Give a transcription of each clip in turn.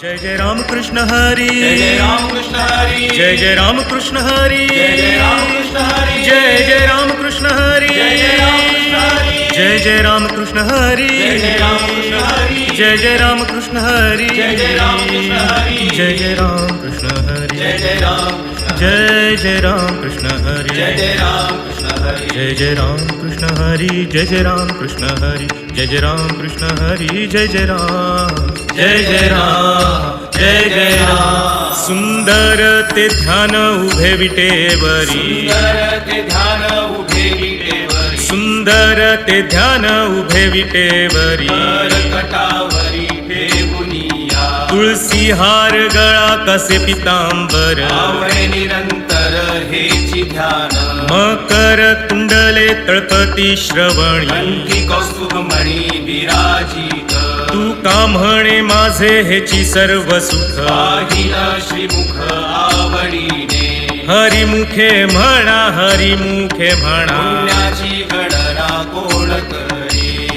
जय जय रामकृष्ण हरी जय जय जय रामकृष्ण हरी जय जय जय रामकृष्ण हरी जय जय रामकृष्ण हरी जय जय रामकृष्ण हरी जय जय रामकृष्ण हरी जय जय रामकृष्ण हरी जय जय राम जय जय राम कृष्ण हरी। जय जय राम कृष्ण हरी। जय जय राम कृष्ण हरी जय जय राम कृष्ण हरी। जय जय राम कृष्ण हरी जय जय राम। जय जय राम जय जय राम। सुंदर ते ध्यान उभे विटेवरी सुंदर ते ध्यान उभे विटेवरी सुंदर ते ध्यान उभे विटेवरी कटावरी। ठेवुनिया तुळसी हार गळा कसे पितांबर? आवळे निरंतर हेची ध्यान. मकर कुंडले तळपती श्रवणी. कंठी विराजित. तू का म्हणे माझे हेची सर्व सुख? श्रीमुख आवडीने. हरिमुखे म्हणा हरिमुखे म्हणा. गणना कोण करी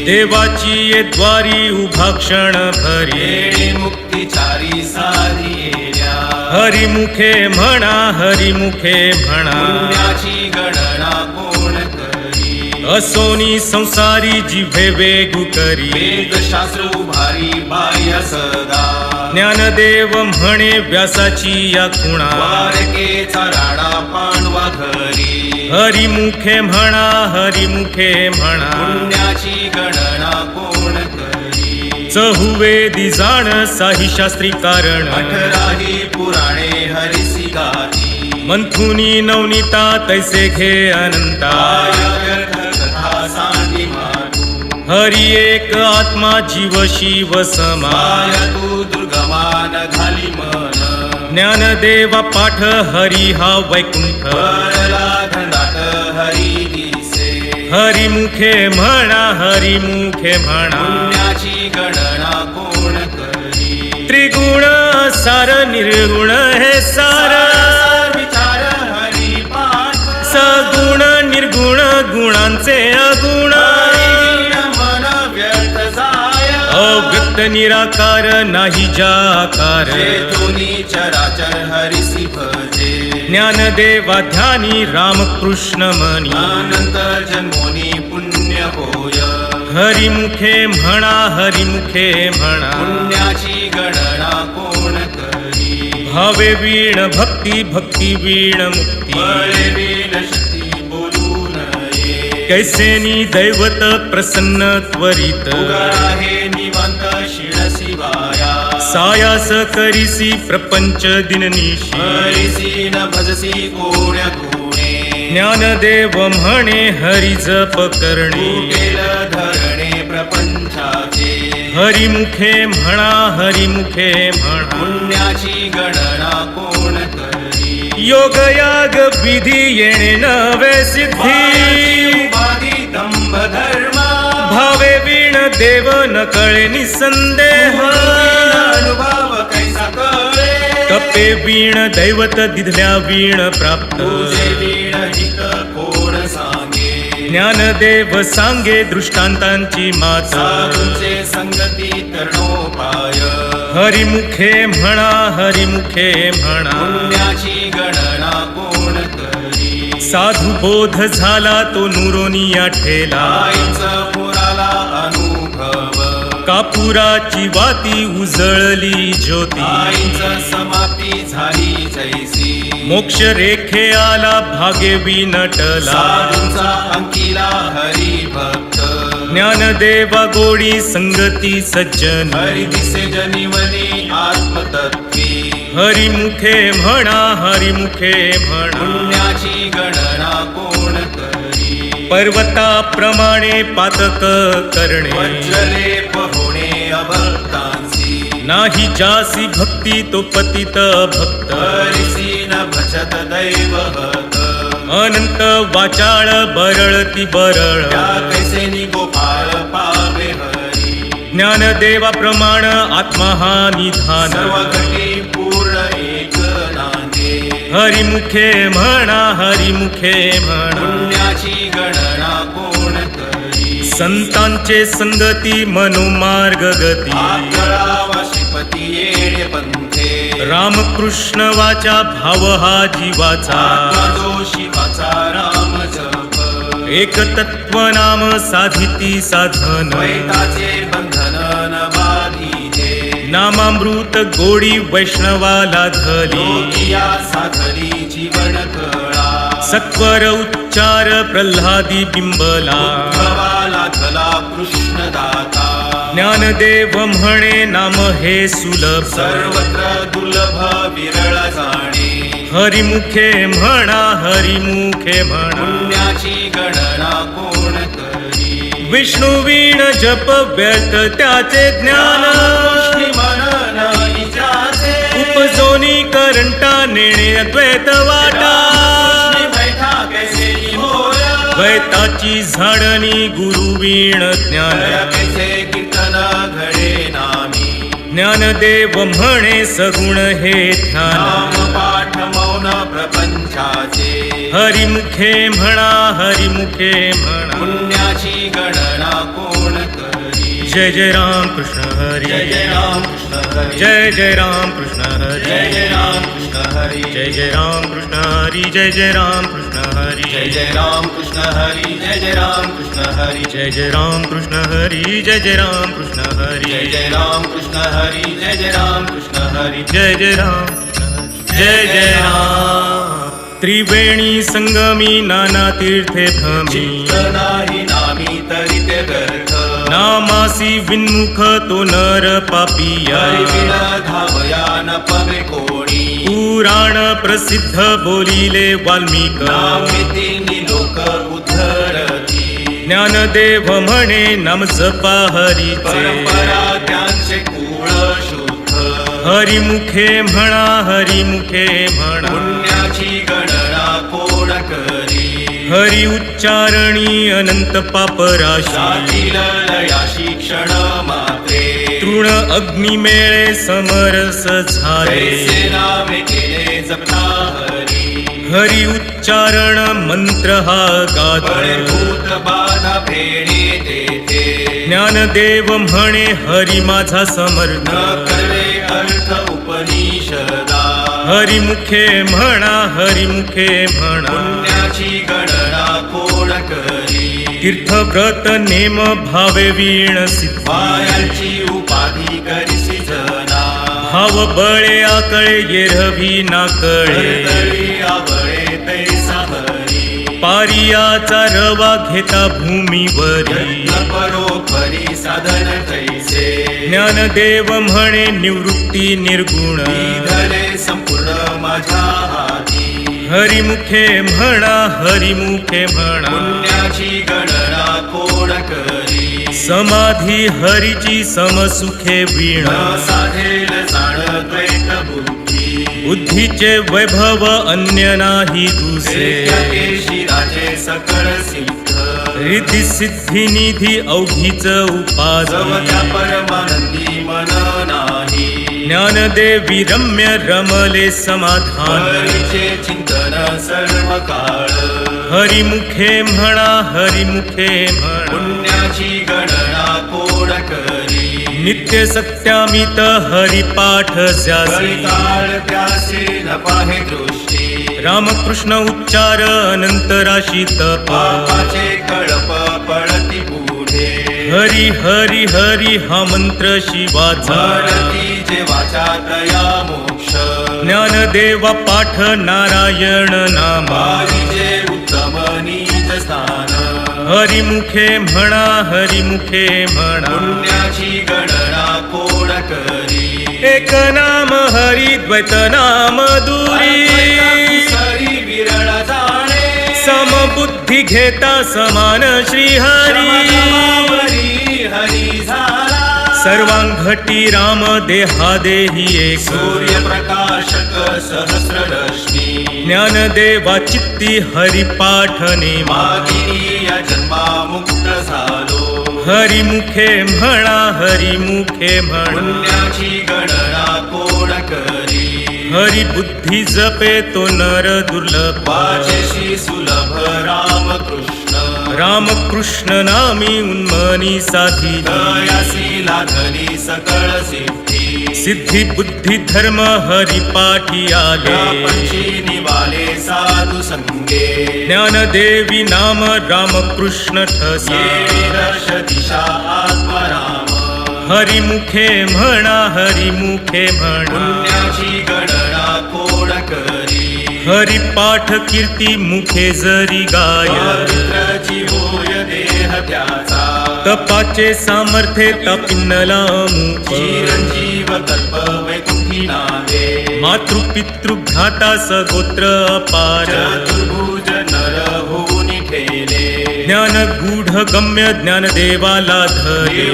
देवाची ये द्वारी उभा क्षण भरी. मुक्तिचारी साधिया हरिमुखे म्हणा हरिमुखे म्हणा. गणना कोण करी? असोनी संसारी जिभे वेगू करी. वेदशास्त्र उभारी बाह्य सदा. ज्ञानदेव म्हणे व्यासाची या खुणा. वारकेचा राणा पांडवा घरी. हरिमुखे म्हणा हरिमुखे म्हणा. पुण्याची गणना कोण करी? चहुवेदी जाण साही शास्त्री कारण अठराही पुराणे हरिसी गाती. मंथुनी नवनीता तैसे घे अनंता. कथा सांगी हरी एक आत्मा जीव शिव समा. ज्ञानदेव पाठ हरी हा वैकुंठ. हरी हरिमुखे म्हणा हरिमुखे म्हणा. गणना कोण करी त्रिगुण सार निर्गुण हे सार. विचार हरी पाठ सगुण निर्गुण गुणांचे अगुण. अव्यक्त निराकार नाही जाकार. चराचर हरिसी भजे. ज्ञानदेवा ध्यानी रामकृष्ण मनी. अनंत जन्मोनी पुण्य होय. हरिमुखे म्हणा हरिमुखे म्हणा. पुण्याची गणना कोण करी? भावे वीण भक्ती भक्ती वीण मुक्ती. कैसेनी दैवत प्रसन्न त्वरित. हे निवांत शिळसी वाया सायास करीसी प्रपंच दिननिशी हरिसी न भजसी कोण्या गुणे. ज्ञानदेव म्हणे हरी जप करणे. धरणे प्रपंचाचे. हरिमुखे म्हणा हरिमुखे म्हणा. पुण्याची गणना कोण करी? योग याग विधी येणे नवे सिद्धी. भावे देव न कळे निसंदेह. अनुभव कैसा कळे? कपे वीण दैवत दिधल्या वीण प्राप्त. तुझे वीण हित कोण सांगे? ज्ञानदेव सांगे दृष्टांतांची माता. साधूंचे संगती तरणोपाय. हरिमुखे म्हणा हरिमुखे म्हणा. पुण्याची गणना कोण करी? साधू बोध झाला तो नुरोनिया ठेला. आईच पुराला अनुभव कापुराची वाती उजळली ज्योती. आईच समाप्ती झाली जैसी. मोक्ष रेखे आला भागे विनटला साधूंचा अंकिला हरी भक्त. ज्ञानदेवा गोडी संगती सज्जन. हरी दिसे जनिवली आत्मतत्वी. हरिमुखे म्हणा हरिमुखे म्हणा. पुण्याची गणना करी पर्वताप्रमाणे पातक करणे। वज्रले पहोणे अभक्तांसी। नाही जासी भक्ती तो पतित भक्त। हरिसी न भजत दैवहत अनंत वाचाळ बरळती बरळ। कैसे गोपाळ पावे हरी। ज्ञानदेवा प्रमाण आत्मा हा निधान सर्व हरिमुखे म्हणा हरिमुखे म्हणा. पुण्याची गणना कोण करी? संतांचे संगती मनोमार्ग गती. येणे पंथे. रामकृष्ण वाचा भाव हा जीवाचा. शिवाचा राम जप. एक तत्व नाम साधिती साधन. बंधन नामामृत गोडी वैष्णवाला धली. साधली जीवन कळा. सत्वर उच्चार प्रल्हादी बिंबला. धला कृष्ण दाता ज्ञानदेव म्हणे नाम हे सुलभ. सर्वत्र दुर्लभ विरळ जाणे. हरिमुखे म्हणा हरिमुखे म्हणा. पुण्याची गणना कोण करी? विष्णू वीण जप व्यर्थ त्याचे ज्ञान. जोनी करंटा नेणे अद्वैत वाटा. द्वैताची झाडणी गुरुवीण ज्ञान. ज्ञानदेव म्हणे सगुण हे ध्यान. हरिमुखे म्हणा हरिमुखे म्हणा. पुण्याची गणना को जय जय राम कृष्ण हरी जय जय राम कृष्ण हरी जय जय राम कृष्ण हरी जय जय राम कृष्ण हरी जय जय राम कृष्ण हरी जय जय राम कृष्ण हरी जय जय राम कृष्ण हरी जय जय राम कृष्ण हरी जय जय राम कृष्ण हरी जय जय राम कृष्ण हरी जय जय राम कृष्ण हरी जय जय राम कृष्ण हरी जय जय राम जय जय राम त्रिवेणी संगमी नाना तीर्थे नाही नामी तरी ते नामासी विन्मुख तो नर पापिया। हरी विण धावया न पवे कोणी। पुराण प्रसिद्ध बोलिले वाल्मिक। लोक उद्धरती। ज्ञानदेव म्हणे नाम जपा हरीचे। परंपरा त्यांचे कुळ शुद्ध। हरिमुखे म्हणा हरिमुखे म्हणा। हरि उच्चारणी अनंत पापराशी. शिक्षण मात्रे. तृण अग्निमेळे समरस झाले. हरि. उच्चारण मंत्र हा गात ज्ञानदेव म्हणे हरि माझा समर्थ. अर्थ उपनिषदा. हरिमुखे म्हणा हरिमुखे म्हणा. तीर्थव्रत नेम भावे वीण सिद्ध. पायांची उपाधी करिसी जना. भाव बळे आकळे येरवी नाकळे. आवळे तैसा पारियाचा रवा घेता भूमीवरी. परोपरी साधन ज्ञानदेव म्हणे निवृत्ती निर्गुण. संपूर्ण माझ्या हाती. हरिमुखे म्हणा हरिमुखे म्हणा. समाधी हरीची समसुखे वीण. साधेल द्वैत बुद्धी. बुद्धीचे वैभव अन्य नाही दुसरे राजे सकळ सिद्ध. रिद्धी सिद्धी निधी अवघीच उपास परमानंदी मन नाही. ज्ञानदेवी रम्य रमले समाधान. हरीचे चिंतन सर्व काळ. हरिमुखे म्हणा हरिमुखे म्हणा. पुण्याची करी नित्य सत्यामित हरिपाठ त्याचे न पाहे दृष्टी। रामकृष्ण उच्चार अनंत राशी तप। पापाचे कळप पडती पुढे। हरी हरी हरी हा मंत्र शिवाचा। वाचा तया मोक्ष। ज्ञानदेवा पाठ नारायण नामा। उत्तम स्थान। हरिमुखे म्हणा हरिमुखे म्हणा। पुण्याची कोण करी। एक नाम हरी द्वैत नाम दुरी। विरळ जाणे। समबुद्धी घेता समान श्री हरी हरी झाला। सर्वांघटी राम देहा देही एक। सूर्यप्रकाशक सहस्ररश्मी ज्ञानदेवा चित्ती हरिपाठ नेमा। मागिनी या जन्मा मुक्त झालो। हरिमुखे म्हणा हरिमुखे म्हणा. पुण्याची गणना कोण करी? हरी बुद्धी जपे तो नर दुर्लभ. वाचेशी सुलभ रामकृष्ण. रामकृष्ण नामी उन्मनी साधी. दयासी लाधली सकळ सिद्धी. सिद्धी बुद्धी धर्म हरी पाठी आले. निवाले साधू संगे. ज्ञानदेवी नाम रामकृष्ण ठसा. दर्श दिशा आत्मराम हरिमुखे म्हणा हरिमुखे म्हणा. गणना कोण करी? हरिपाठ कीर्ती मुखे जरी गाय. देह त्याचा. तपाचे सामर्थ्य तपिन्नला मुख चिरंजीव कल्प वैकुंठी नावे मातृपितृ भ्राता सगोत्र अपार। चतुर्भुज नर होऊनी ठेले ज्ञान गूढ गम्य ज्ञान देवाला धरे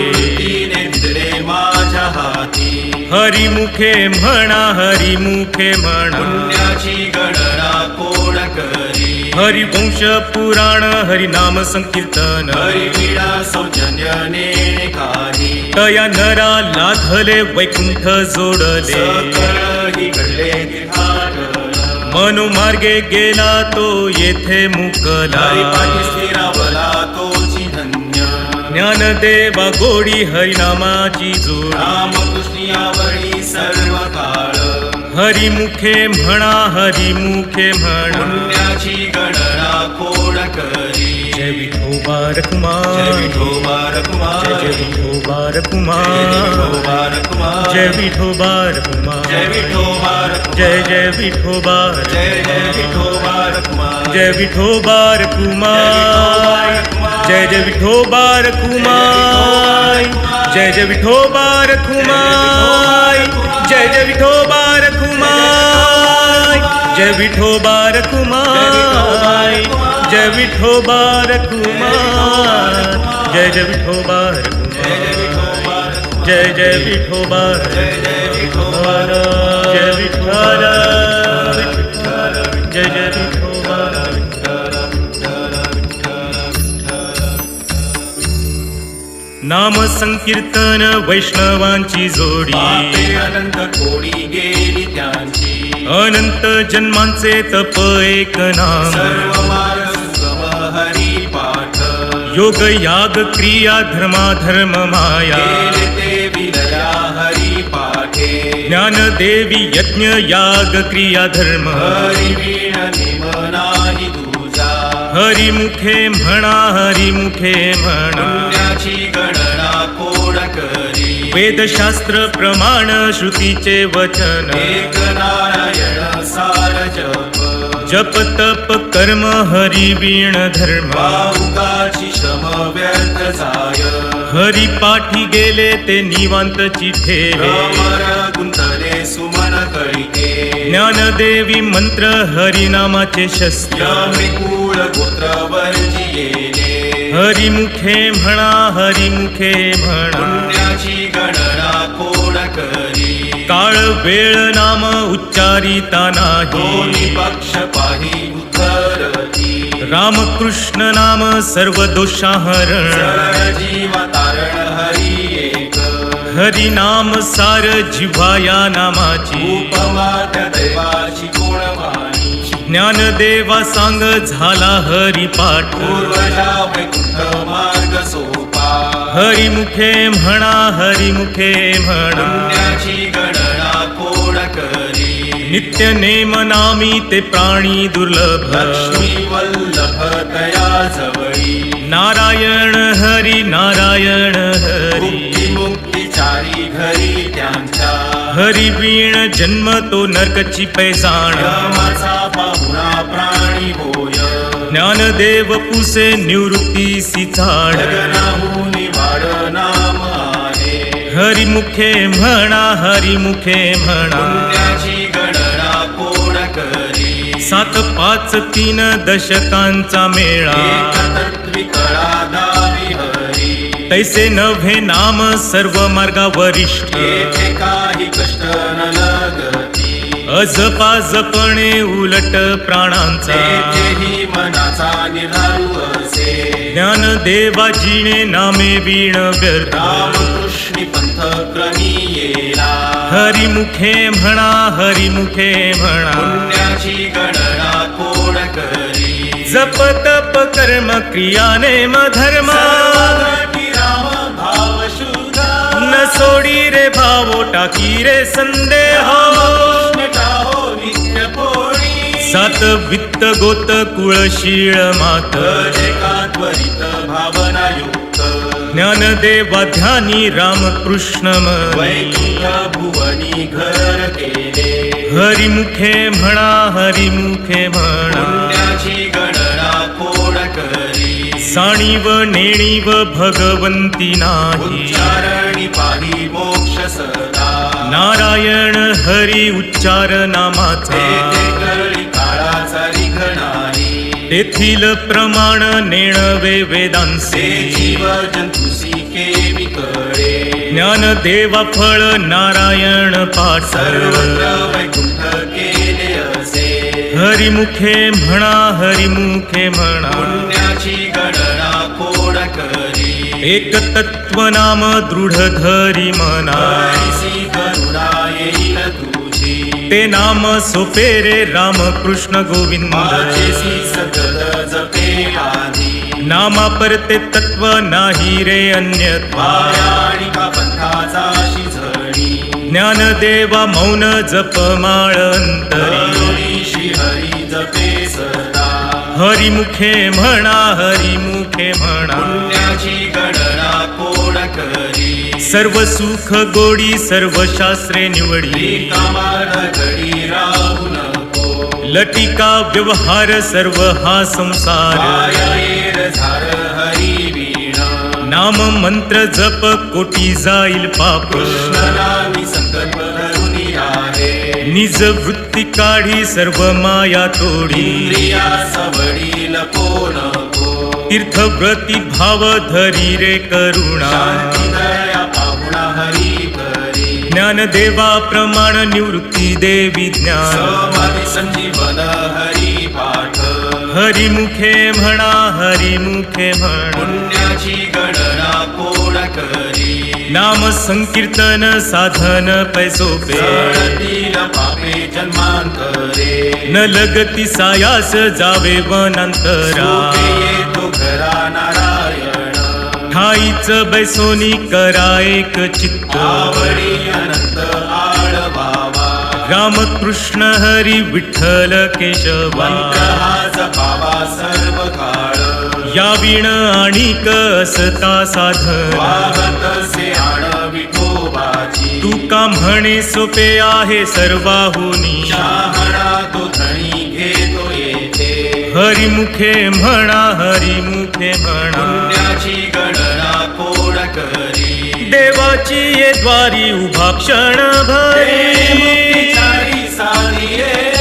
माझ्या हाती हरिमुखे म्हणा हरिमुखे म्हणा। गणना कोण करी हरिवंश पुराण हरिनाम संकीर्तन। हरिविडा सौजन्य नेणे खाली तया नरा लाधले वैकुंठ जोडले. मनु मार्गे गेला तो येथे मुकला. तो स्थिरावला तोची ज्ञानदेवा गोडी हरिनामाची जोड. रामकृष्णियावळी सर्व काळ हरिमुखे म्हणा हरिमुखे म्हणा पुण्याची गणना कोण करी जय विठोबा जय रकुमार विठोबा रकुमार जय विठोबा जय रकुमार विठोबा रकुमार जय विठोबा रकुमार जय विठोबा रकुमार जय जय विठोबा जय जय विठोबा रकुमार जय विठोबा रकुमार जय जय विठोबा रकुमार जय जय विठोबा रकुमार जय जय विठोबा कुमार जय विठोबा कुमार जय विठोबा कुमार जय जय विठोबा कुमार जय जय विठोबार जय जय विठोबा जय विठ्ठल जय जय विठो नाम संकीर्तन वैष्णवांची जोडी. अनंत कोडी गेली त्यांची. अनंत जन्मांचे तप एक नाम. हरी पाठ. योग याग क्रिया धर्मा धर्म माया हरी पाठे. ज्ञान देवी यज्ञ याग क्रिया धर्म. हरी हरिमुखे म्हणा हरिमुखे म्हणा. पुण्याची गणना कोण करी वेदशास्त्र प्रमाण श्रुतीचे वचन. एक नारायण सार जप तप कर्म हरी वीण धर्म. श्रम व्यर्थ जाय. हरी पाठी गेले ते निवांत भ्रमर गुंतले सुमन कळिते ज्ञानदेवी मंत्र हरिनामाचे शस्त्र. यमिकूळ गोत्र वर्जियेले हरिमुखे म्हणा हरिमुखे म्हणा. गणना कोण करी? काळ वेळ नाम उच्चारिता नाही. पक्ष पाही रामकृष्ण नाम सर्व दोषाहरण हरी हरिनाम सार जिव्हाया नामाची. वाणी ज्ञानदेवा सांग झाला मार्ग सोपा. हरिमुखे म्हणा हरिमुखे म्हणा. नित्य नेम नामी ते प्राणी दुर्लभ। लक्ष्मी वल्लभ तया जवळी। नारायण हरी नारायण हरी। मुक्ती मुक्तीचारी घरी त्यांच्या। हरी वीण जन्म तो नरकची पैजाण। यमाचा पाहुणा प्राणी होय। ज्ञानदेव पुसे निवृत्ती नाम आहे। हरिमुखे म्हणा हरिमुखे म्हणा। सात पाच तीन दशकांचा मेळा. तैसे नव्हे नाम सर्व मार्गावरिष्ठ. येथे अजपा जपणे उलट प्राणांचा. ज्ञान देवाजीने नामे वीण व्यर्थ. रामकृष्णी पंथ येला हरिमुखे म्हणा हरिमुखे म्हणा. पुण्याची गणना कोण करी? जप तप कर्म क्रिया नेम धर्म न सोडी रे भावो टाकी रे संदेह. सात वित्त गोत कुळशीळ मात. त्वरित भावना युक्त ज्ञानदेवा ध्यानी रामकृष्ण मनी वैकुंठ भुवनी घर केले. हरिमुखे म्हणा हरिमुखे म्हणा. गणना कोण करी? साणीव नेणीव भगवंती नाही. पाही मोक्ष सदा. नारायण हरी उच्चार नामाचा. तेथील प्रमाण नेणवे ते वेदांसे. जीव जंतुसी केवी कळे ज्ञानदेवा फळ नारायण पाठ. सर्वत्र वैकुंठ केले असे हरिमुखे म्हणा हरिमुखे म्हणा. पुण्याची गणना कोण करी एक तत्व नाम दृढ धरी मना ते नाम सोपे रे राम कृष्ण गोविंद. नामा परते तत्व नाही रे अन्य ज्ञान देवा मौन जप माळ हरिमुखे म्हणा हरिमुखे म्हणा. गणना सर्व सुख गोडी सर्व शास्त्रे निवडी. लटिका व्यवहार सर्व हा संसार. नाम मंत्र जप कोटी जाईल पाप. निज वृत्ती काढी सर्व माया तोडी. तीर्थव्रती भाव धरी रे करुणा. करी ज्ञानदेवा प्रमाण निवृत्ती देवी ज्ञान. संजीवन हरी पाठ. हरिमुखे म्हणा हरिमुखे म्हणा. पुण्याची गणना कोण करी. नाम संकीर्तन साधन पैसोपे पापे जन्मांतरे. न लगती सायास जावे वनांतरा. येतो घरा नारायण ठाईच बैसोनी करायक चित्त. आवडी रामकृष्ण हरी विठ्ठल केशव. या विण आणि कसता साध तू का म्हणे सोपे आहे सर्वाहुनी. हरिमुखे म्हणा हरिमुखे म्हणा. पुण्याची गणना कोण करी? देवाची ये द्वारी उभा क्षण भरी. ये.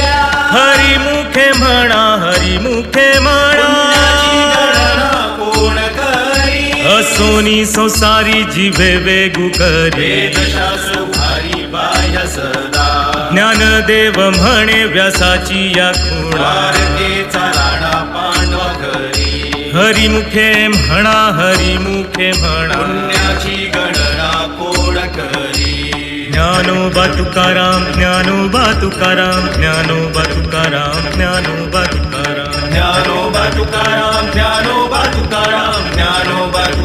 हरिमुखे म्हणा हरिमुखे पुण्याची म्हणा कोण करी? असोनी संसारी जिभे वेगू करे. वेदशास्त्र भारी बाह्य सदा ज्ञानदेव म्हणे व्यासाची या खुणा पांडवा घरी. हरिमुखे म्हणा हरिमुखे म्हणा. पुण्याची गणना कोण करी? ज्ञानोबा तुकाराम ज्ञानोबा तुकाराम ज्ञानोबा तुकाराम ज्ञानोबा तुकाराम. ज्ञानोबा तुकाराम ज्ञानोबा तुकाराम ज्ञानोबा तुकाराम